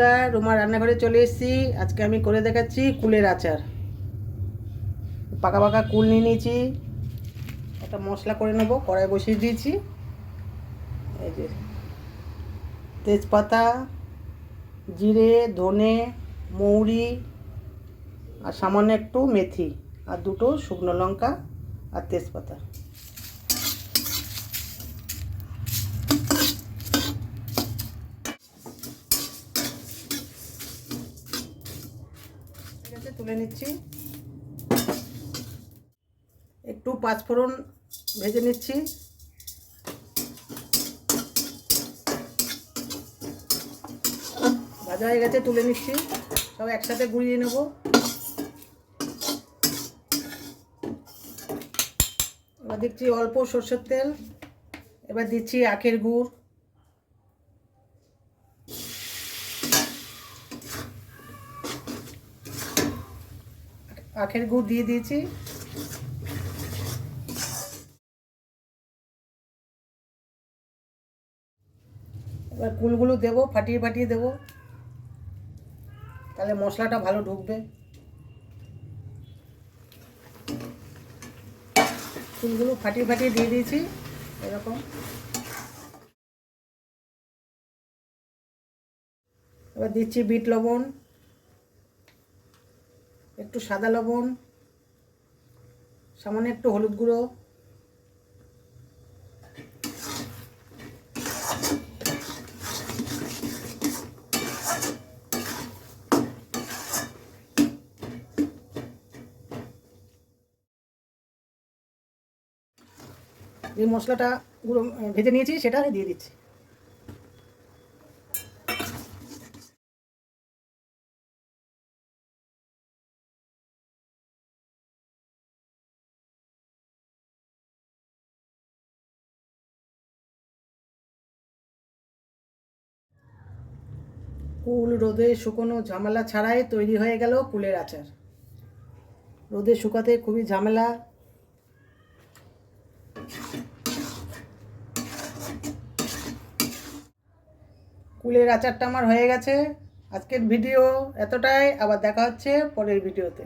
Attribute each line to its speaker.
Speaker 1: বন্ধুরা, রুমা রান্নাঘরে চলে এসেছি। আজকে আমি করে দেখাচ্ছি কুলের আচার। পাকা পাকা কুল নিয়ে নিয়েছি। একটা মশলা করে নেব, কড়াই বসিয়ে দিয়েছি। এই যে তেজপাতা, জিরে, ধনে, মৌরি আর সামান্য একটু মেথি আর দুটো শুকনো লঙ্কা আর তেজপাতা। আছে তুলে নিচ্ছি। একটু পাঁচফোড়ন ভেজে নিচ্ছি। ভাজা হয়ে গেছে, তুলে নিচ্ছি। সব একসাথে গুঁড়িয়ে নেব। এবার দিচ্ছি অল্প সর্ষের তেল। এবার দিচ্ছি আখের গুড়। আখের গুড় দিয়ে দিয়েছি। এবার কুলগুলো দেবো, ফাটিয়ে ফাটিয়ে দেবো। তাহলে মশলাটা ভালো ঢুকবে। ফুলগুলো ফাটিয়ে ফাটিয়ে দিয়ে দিয়েছি, এরকম। এবার দিচ্ছি বিট লবণ। একটু সাদা লবণ, সামান্য একটু হলুদ গুঁড়ো। যে মশলাটা গুঁড়ো ভেজে নিয়েছি সেটা আমি দিয়ে দিচ্ছি। কুল, রোদে শুকনো ঝামেলা ছাড়াই তৈরি হয়ে গেল কুলের আচার। রোদে শুকাতে খুবই ঝামেলা। কুলের আচারটা আমার হয়ে গেছে। আজকের ভিডিও এতটাই। আবার দেখা হচ্ছে পরের ভিডিওতে।